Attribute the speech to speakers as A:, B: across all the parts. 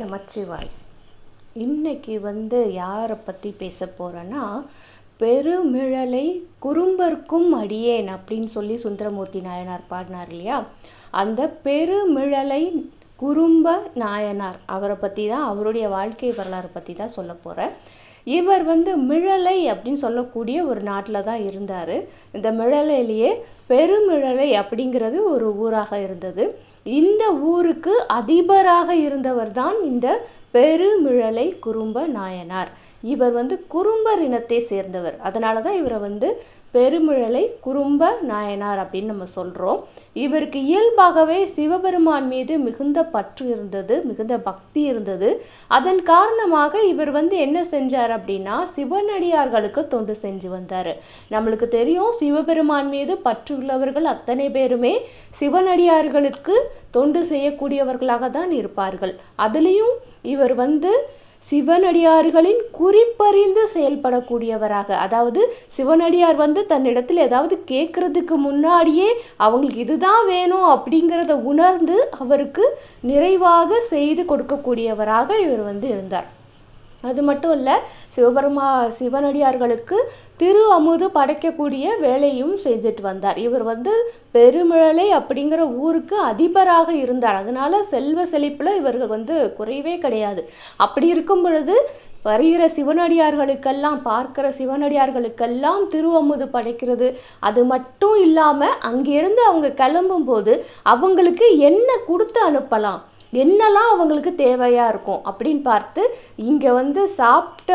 A: நமச்சிவாய் இன்னைக்கு வந்து யாரை பற்றி பேச போகிறேன்னா பெருமிழலை குறும்பர்க்கும் அடியேன் அப்படின்னு சொல்லி சுந்தரமூர்த்தி நாயனார் பாடினார் இல்லையா? அந்த பெருமிழலை குறும்ப நாயனார் அவரை பற்றி தான் அவருடைய வாழ்க்கை வரலாறு பற்றி தான் சொல்ல போகிறேன் இவர் வந்து மிழலை அப்படின்னு சொல்லக்கூடிய ஒரு நாட்டில் தான் இருந்தார். இந்த மிழலையிலேயே பெருமிழலை அப்படிங்கிறது ஒரு ஊராக இருந்தது. இந்த ஊருக்கு அதிபராக இருந்தவர் தான் இந்த பெருமிழலை குறும்ப நாயனார். இவர் வந்து குறும்பர் இனத்தை சேர்ந்தவர். அதனால தான் இவரை வந்து பெருமிழலை குறும்ப நாயனார் அப்படின்னு நம்ம சொல்கிறோம் இவருக்கு இயல்பாகவே சிவபெருமான் மீது மிகுந்த பற்று இருந்தது மிகுந்த பக்தி இருந்தது. அதன் காரணமாக இவர் வந்து என்ன செஞ்சார் அப்படின்னா சிவனடியார்களுக்கு தொண்டு செஞ்சு வந்தார். நம்மளுக்கு தெரியும் சிவபெருமான் மீது பற்று உள்ளவர்கள் அத்தனை பேருமே சிவனடியார்களுக்கு தொண்டு செய்யக்கூடியவர்களாக தான் இருப்பார்கள். அதுலேயும் இவர் வந்து சிவனடியார்களின் குறிப்பறிந்து செயல்படக்கூடியவராக அதாவது சிவனடியார் வந்து தன்னிடத்தில் ஏதாவது கேட்கறதுக்கு முன்னாடியே அவங்களுக்கு இதுதான் வேணும் அப்படிங்கிறத உணர்ந்து அவருக்கு நிறைவாக செய்து கொடுக்கக்கூடியவராக இவர் வந்து இருந்தார். அது மட்டும் இல்லை சிவபெருமா சிவனடியார்களுக்கு திரு அமுது படைக்கக்கூடிய வேலையும் செஞ்சுட்டு வந்தார். இவர் வந்து பெருமிழலை அப்படிங்கிற ஊருக்கு அதிபராக இருந்தார். அதனால செல்வ செழிப்பில் இவர்கள் வந்து குறைவே கிடையாது. அப்படி இருக்கும் பொழுது வருகிற சிவனடியார்களுக்கெல்லாம் பார்க்கிற சிவனடியார்களுக்கெல்லாம் திருவமுது படைக்கிறது. அது மட்டும் இல்லாமல் அங்கிருந்து அவங்க கிளம்பும்போது அவங்களுக்கு என்ன கொடுத்து அனுப்பலாம்? என்னெல்லாம் அவங்களுக்கு தேவையாக இருக்கும் அப்படின்னு பார்த்து இங்கே வந்து சாப்பிட்ட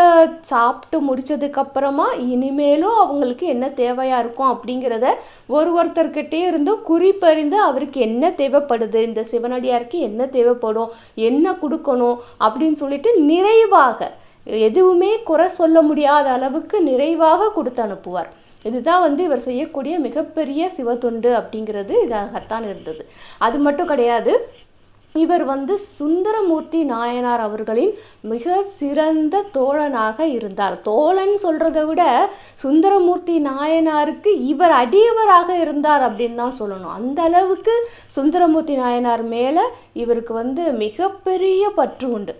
A: சாப்பிட்டு முடித்ததுக்கப்புறமா இனிமேலும் அவங்களுக்கு என்ன தேவையாக இருக்கும் அப்படிங்கிறத ஒரு ஒருத்தர்கிட்டே இருந்து குறிப்பறிந்து அவருக்கு என்ன தேவைப்படுது இந்த சிவனடியாருக்கு என்ன தேவைப்படும் என்ன கொடுக்கணும் அப்படின்னு சொல்லிட்டு நிறைவாக எதுவுமே குறை சொல்ல முடியாத அளவுக்கு நிறைவாக கொடுத்து அனுப்புவார். இதுதான் வந்து இவர் செய்யக்கூடிய மிகப்பெரிய சிவத்தொண்டு அப்படிங்கிறது இதாகத்தான் இருந்தது. அது மட்டும் கிடையாது இவர் வந்து சுந்தரமூர்த்தி நாயனார் அவர்களின் மிக சிறந்த தோழனாக இருந்தார். தோழன் சொல்றதை விட சுந்தரமூர்த்தி நாயனாருக்கு இவர் அடியவராக இருந்தார் அப்படின்னு தான் சொல்லணும். அந்த அளவுக்கு சுந்தரமூர்த்தி நாயனார் மேல இவருக்கு வந்து மிகப்பெரிய பற்று உண்டு.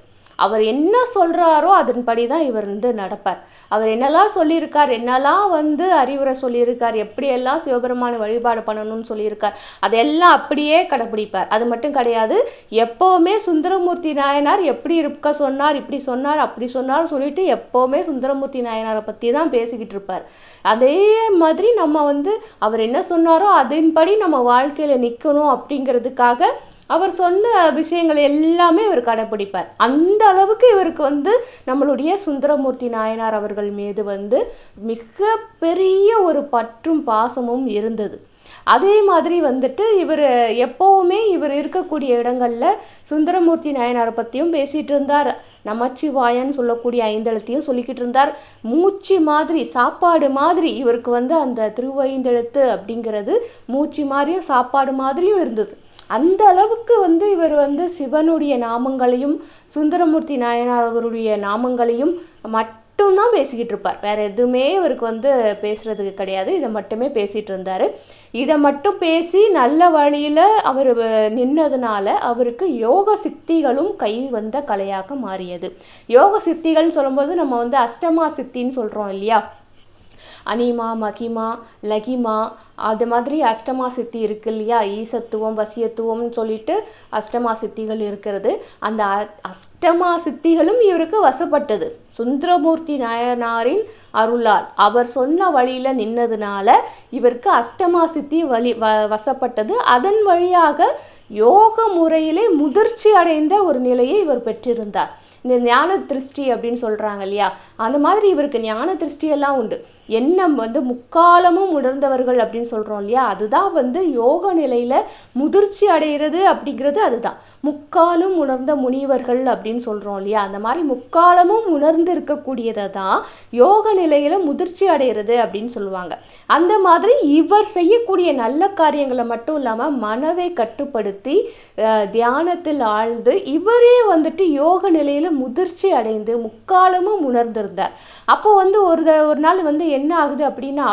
A: அவர் என்ன சொல்கிறாரோ அதன்படி தான் இவர் வந்து நடப்பார். அவர் என்னெல்லாம் சொல்லியிருக்கார் என்னெல்லாம் வந்து அறிவுரை சொல்லியிருக்கார் எப்படியெல்லாம் சிவபெருமான வழிபாடு பண்ணணும்னு சொல்லியிருக்கார் அதெல்லாம் அப்படியே கடைப்பிடிப்பார். அது மட்டும் கிடையாது எப்போவுமே சுந்தரமூர்த்தி நாயனார் எப்படி இருக்க சொன்னார் இப்படி சொன்னார் அப்படி சொன்னார் சொல்லிட்டு எப்போவுமே சுந்தரமூர்த்தி நாயனாரை பற்றி தான் பேசிக்கிட்டு இருப்பார். அதே மாதிரி நம்ம வந்து அவர் என்ன சொன்னாரோ அதன்படி நம்ம வாழ்க்கையில் நிற்கணும் அப்படிங்கிறதுக்காக அவர் சொன்ன விஷயங்கள் எல்லாமே இவர் கடைப்பிடிப்பார். அந்த அளவுக்கு இவருக்கு வந்து நம்மளுடைய சுந்தரமூர்த்தி நாயனார் அவர்கள் மீது வந்து மிக பெரிய ஒரு பற்றும் பாசமும் இருந்தது. அதே மாதிரி வந்துட்டு இவர் எப்போவுமே இவர் இருக்கக்கூடிய இடங்களில் சுந்தரமூர்த்தி நாயனாரை பற்றியும் பேசிகிட்டு இருந்தார். நமச்சிவாயன்னு சொல்லக்கூடிய ஐந்தெழுத்தையும் சொல்லிக்கிட்டு இருந்தார். மூச்சு மாதிரி சாப்பாடு மாதிரி இவருக்கு வந்து அந்த திருவைந்தெழுத்து அப்படிங்கிறது மூச்சு மாதிரியும் சாப்பாடு மாதிரியும் இருந்தது. அந்த அளவுக்கு வந்து இவர் வந்து சிவனுடைய நாமங்களையும் சுந்தரமூர்த்தி நாயனார் அவருடைய நாமங்களையும் மட்டும்தான் பேசிக்கிட்டு இருப்பார். வேற எதுவுமே இவருக்கு வந்து பேசுறதுக்கு கிடையாது. இதை மட்டுமே பேசிட்டு இருந்தார். இதை மட்டும் பேசி நல்ல வழியில் அவர் நின்னதுனால அவருக்கு யோக சித்திகளும் கை வந்த கலையாக மாறியது. யோக சித்திகள்னு சொல்லும்போது நம்ம வந்து அஷ்டமா சித்தின்னு சொல்கிறோம் இல்லையா? அனிமா மகிமா லகிமா அது மாதிரி அஷ்டமா சித்தி இருக்கு இல்லையா? ஈசத்துவம் வசியத்துவம்னு சொல்லிட்டு அஷ்டமா சித்திகள் இருக்கிறது. அந்த அஷ்டமா சித்திகளும் இவருக்கு வசப்பட்டது. சுந்தரமூர்த்தி நாயனாரின் அருளால் அவர் சொன்ன வழியில் நின்னதுனால இவருக்கு அஷ்டமா சித்தி வழி வ வசப்பட்டது. அதன் வழியாக யோக முறையிலே முதிர்ச்சி அடைந்த ஒரு நிலையை இவர் பெற்றிருந்தார். இந்த ஞான திருஷ்டி அப்படின்னு சொல்கிறாங்க இல்லையா? அந்த மாதிரி இவருக்கு ஞான திருஷ்டி எல்லாம் உண்டு. எண்ணம் வந்து முக்காலமும் உணர்ந்தவர்கள் அப்படின்னு சொல்கிறோம் இல்லையா? அதுதான் வந்து யோக நிலையில் முதிர்ச்சி அடைகிறது அப்படிங்கிறது அதுதான். முக்காலும் உணர்ந்த முனிவர்கள் அப்படின்னு சொல்கிறோம் இல்லையா? அந்த மாதிரி முக்காலமும் உணர்ந்து இருக்கக்கூடியதை தான் யோக நிலையில் முதிர்ச்சி அடைகிறது அப்படின்னு சொல்லுவாங்க. அந்த மாதிரி இவர் செய்யக்கூடிய நல்ல காரியங்களை மட்டும் இல்லாமல் மனதை கட்டுப்படுத்தி தியானத்தில் ஆழ்ந்து இவரே வந்துட்டு யோக நிலையில் முதிர்ச்சி அடைந்து முக்காலமும் இருந்தார் அப்போ வந்து ஒரு ஒரு நாள் வந்து என்ன ஆகுது அப்படின்னா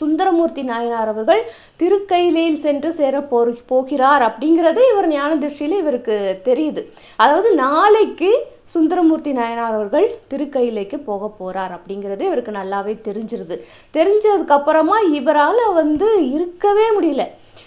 A: சுந்தரமூர்த்தி நாயனார் அவர்கள் திருக்கையிலேயில் சென்று சேர போ போகிறார் அப்படிங்கிறது இவர் ஞான திருஷ்டியில் இவருக்கு தெரியுது. அதாவது நாளைக்கு சுந்தரமூர்த்தி நாயனார் அவர்கள் திருக்கையிலைக்கு போக போகிறார் அப்படிங்கிறது இவருக்கு நல்லாவே தெரிஞ்சிருது. தெரிஞ்சதுக்கப்புறமா இவரால் வந்து இருக்கவே முடியல.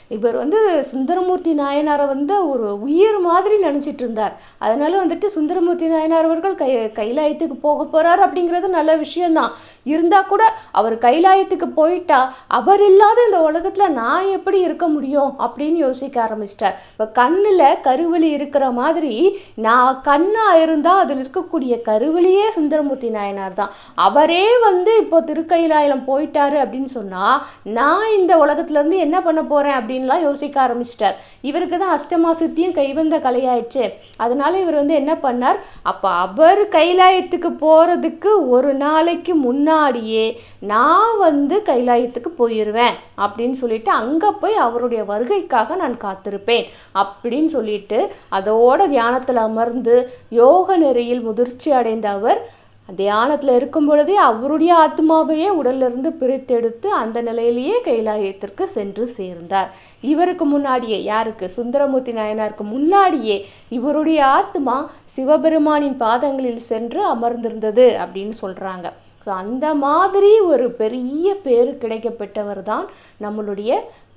A: இவர் வந்து சுந்தரமூர்த்தி நாயனாரை வந்து ஒரு உயிர் மாதிரி நினச்சிட்டு இருந்தார். அதனால வந்துட்டு சுந்தரமூர்த்தி நாயனார் அவர்கள் கை கைலாயத்துக்கு போக போகிறார் அப்படிங்கிறது நல்ல விஷயம்தான். இருந்தால் கூட அவர் கைலாயத்துக்கு போயிட்டா அவர் இல்லாத இந்த உலகத்தில் நான் எப்படி இருக்க முடியும் அப்படின்னு யோசிக்க ஆரம்பிச்சிட்டார். இப்போ கண்ணில் கருவலி இருக்கிற மாதிரி நான் கண்ணாக இருந்தால் அதில் இருக்கக்கூடிய கருவலியே சுந்தரமூர்த்தி நாயனார் தான். அவரே வந்து இப்போ திருக்கைலாயம் போயிட்டாரு அப்படின்னு சொன்னால் நான் இந்த உலகத்துலேருந்து என்ன பண்ண போகிறேன் அப்படின்லாம் யோசிக்க ஆரம்பிச்சிட்டார். இவருக்கு தான் அஷ்டமா சித்தியும் கைவந்த கலையாயிடுச்சு. அதனால இவர் வந்து என்ன பண்ணார்? அப்போ அவர் கைலாயத்துக்கு போகிறதுக்கு ஒரு நாளைக்கு முன்னாடியே நான் வந்து கைலாயத்துக்கு போயிடுவேன் அப்படின்னு சொல்லிட்டு அங்கே போய் அவருடைய வருகைக்காக நான் காத்திருப்பேன் அப்படின்னு சொல்லிட்டு அதோட தியானத்தில் அமர்ந்து யோக நெறியில் முதிர்ச்சி அடைந்த அவர் தியானத்தில் இருக்கும் பொழுதே அவருடைய ஆத்மாவையே உடலிருந்து பிரித்தெடுத்து அந்த நிலையிலேயே கைலாயத்திற்கு சென்று சேர்ந்தார். இவருக்கு முன்னாடியே யாருக்கு? சுந்தரமூர்த்தி நாயனாருக்கு முன்னாடியே இவருடைய ஆத்மா சிவபெருமானின் பாதங்களில் சென்று அமர்ந்திருந்தது அப்படின்னு சொல்கிறாங்க ஸோ அந்த மாதிரி ஒரு பெரிய பேர் கிடைக்கப்பெற்றவர் தான் நம்மளுடைய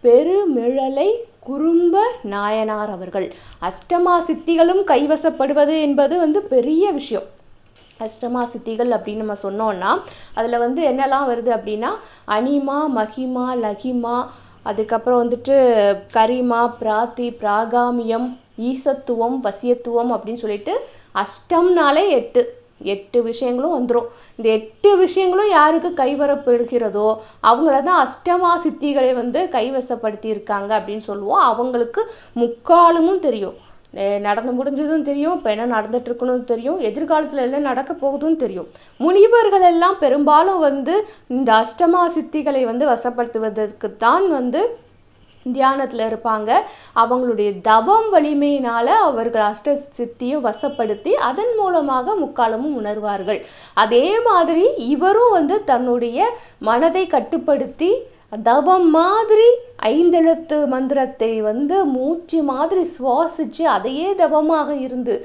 A: பெருமிழலை குறும்ப நாயனார் அவர்கள். அஷ்டமா சித்திகளும் கைவசப்படுவது என்பது வந்து பெரிய விஷயம். அஷ்டமா சித்திகள் அப்படின்னு நம்ம சொன்னோம்னா அதில் வந்து என்னெல்லாம் வருது அப்படின்னா அனிமா மகிமா லகிமா அதுக்கப்புறம் வந்துட்டு கரிமா பிராத்தி பிராகாமியம் ஈசத்துவம் வசியத்துவம் அப்படின்னு சொல்லிட்டு அஷ்டம்னாலே எட்டு. எட்டு விஷயங்களும் வந்துடும் இந்த எட்டு விஷயங்களும் யாருக்கு கைவரப்படுகிறதோ அவங்கள தான் அஷ்டமா சித்திகளை வந்து கைவசப்படுத்தி இருக்காங்க அப்படின்னு சொல்லுவோம். அவங்களுக்கு முக்காலமும் தெரியும். நடந்து முடிஞ்சதும் தெரியும் இப்போ என்ன நடந்துட்டு தெரியும் எதிர்காலத்தில் என்ன நடக்க போகுதுன்னு தெரியும். முனிவர்கள் எல்லாம் பெரும்பாலும் வந்து இந்த அஷ்டமா சித்திகளை வந்து வசப்படுத்துவதற்கு தான் வந்து தியானத்தில் இருப்பாங்க. அவங்களுடைய தவம் வலிமையினால் அவர்கள் அஷ்ட சித்தியை வசப்படுத்தி அதன் மூலமாக முக்காலமும் உணர்வார்கள். அதே மாதிரி இவரும் வந்து தன்னுடைய மனதை கட்டுப்படுத்தி தவம் மாதிரி ஐந்தெழுத்து மந்திரத்தை வந்து மூச்சு மாதிரி சுவாசித்து அதையே தவமாக இருந்து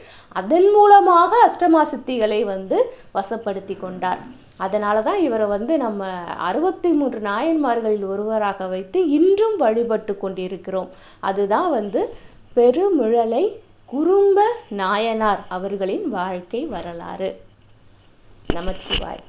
A: அதன் மூலமாக அஷ்டமா சித்திகளை வந்து வசப்படுத்தி கொண்டார். அதனால தான் இவரை வந்து நம்ம அறுபத்தி மூன்று நாயன்மார்களில் ஒருவராக வைத்து இன்றும் வழிபட்டு கொண்டிருக்கிறோம். அதுதான் வந்து பெருமிழலை குறும்ப நாயனார் அவர்களின் வாழ்க்கை வரலாறு. நமச்சிவாய்.